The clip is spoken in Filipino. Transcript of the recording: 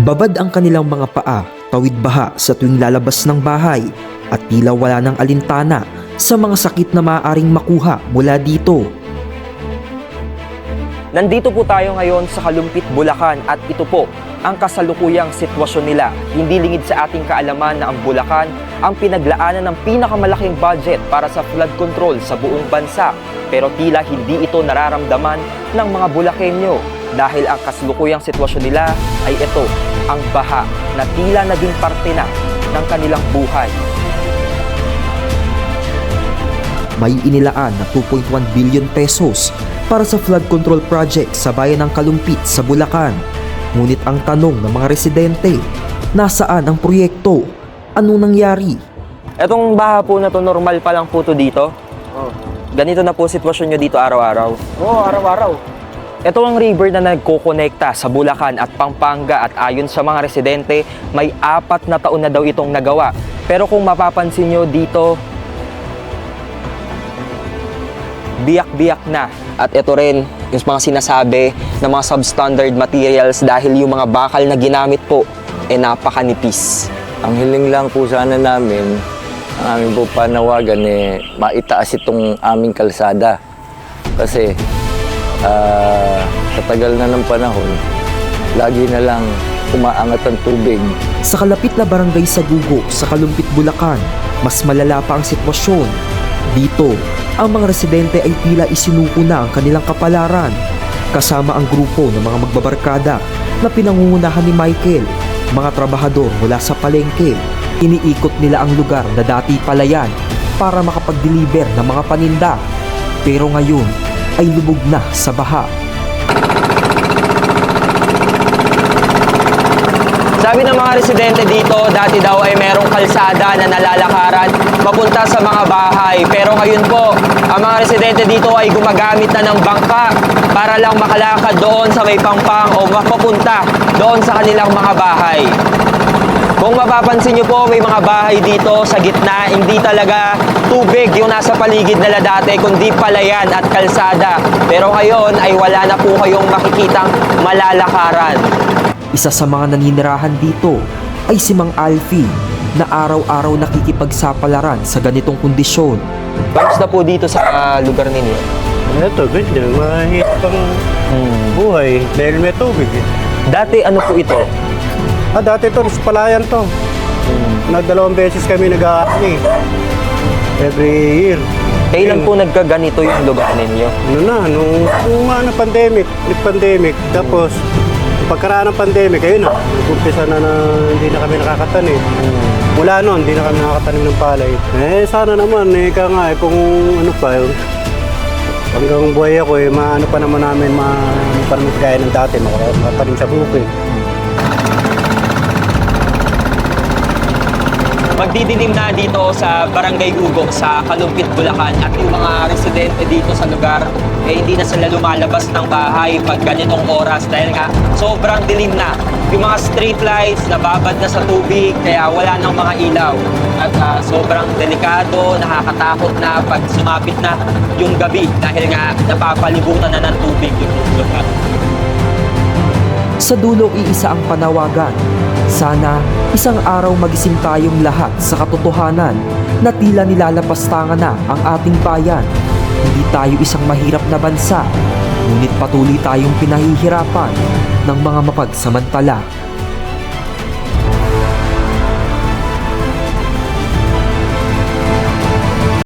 Babad ang kanilang mga paa, tawid baha sa tuwing lalabas ng bahay at tila wala ng alintana sa mga sakit na maaaring makuha mula dito. Nandito po tayo ngayon sa Kalumpit, Bulacan at ito po ang kasalukuyang sitwasyon nila. Hindi lingid sa ating kaalaman na ang Bulacan ang pinaglaanan ng pinakamalaking budget para sa flood control sa buong bansa. Pero tila hindi ito nararamdaman ng mga Bulakenyo dahil ang kasalukuyang sitwasyon nila ay ito, ang baha na tila naging parte na ng kanilang buhay. May inilaan na 2.1 billion pesos para sa flood control project sa bayan ng Kalumpit sa Bulacan. Ngunit ang tanong ng mga residente, nasaan ang proyekto? Anong nangyari? Etong baha po na to, normal pa lang po to dito. Ganito na po sitwasyon nyo dito araw-araw. Oo, araw-araw. Ito ang river na nagkokonekta sa Bulacan at Pampanga at ayon sa mga residente, may apat na taon na daw itong nagawa. Pero kung mapapansin nyo dito, biyak-biyak na. At ito rin, yung mga sinasabi ng mga substandard materials dahil yung mga bakal na ginamit po, eh napakanipis. Ang hiling lang po sana namin, ang aming po panawagan eh, maitaas itong aming kalsada. Kasi tagal na ng panahon, lagi na lang umaangat ang tubig. Sa kalapit na barangay sa Gugo, sa Kalumpit, Bulacan, mas malala pa ang sitwasyon. Dito, ang mga residente ay tila isinuko na ang kanilang kapalaran kasama ang grupo ng mga magbabarkada na pinangungunahan ni Michael, mga trabahador mula sa palengke. Iniikot nila ang lugar na dati palayan para makapag-deliver ng mga paninda. Pero ngayon ay lubog na sa baha. Sabi ng mga residente dito, dati daw ay merong kalsada na nalalakaran papunta sa mga bahay. Pero ngayon po, ang mga residente dito ay gumagamit na ng bangka para lang makalakad doon sa may pangpang o mapapunta doon sa kanilang mga bahay. Kung mapapansin nyo po, may mga bahay dito sa gitna, hindi talaga tubig yung nasa paligid nila dati, kundi palayan at kalsada. Pero ngayon ay wala na po kayong makikitang malalakaran. Isa sa mga naninirahan dito ay si Mang Alfie na araw-araw nakikipagsapalaran sa ganitong kondisyon. Kamusta po dito sa ah, lugar ninyo? Ito, ganyan. Mahirap ang Hmm. buhay dahil may tubig. Dati ano po ito? Ah, dati ito, sa palayan to. Nagdalawang beses kami nag eh. Every year. Kailan po nagkaganito yung lugar ninyo? Ano na, nung, nung ano, pandemic, nung pandemic, tapos pagkaraan ng pandemic, ayun na, nag-umpisa na na hindi na kami nakakatanim. Mula noon, hindi na kami nakakatanim ng palay. Eh, sana naman, eh, ka nga, eh, kung ano pa, yun, hanggang buhay ako, eh, maano pa naman namin, ma, pa naman kaya ng dati, mak- makatanim sa bukid. Magdidilim na dito sa Barangay Ugo sa Kalumpit, Bulacan at yung mga residente dito sa lugar eh hindi na sila lumalabas ng bahay pag ganitong oras dahil nga sobrang dilim na. Yung mga street lights nababad na sa tubig kaya wala nang mga ilaw. At ah, sobrang delikado, nakakatakot na pag sumapit na yung gabi dahil nga napapalibutan na ng tubig yung lugar. Sa dulo iisa ang panawagan. Sana isang araw magising tayong lahat sa katotohanan na tila nilalapastangan na ang ating bayan. Hindi tayo isang mahirap na bansa, ngunit patuloy tayong pinahihirapan ng mga mapagsamantala.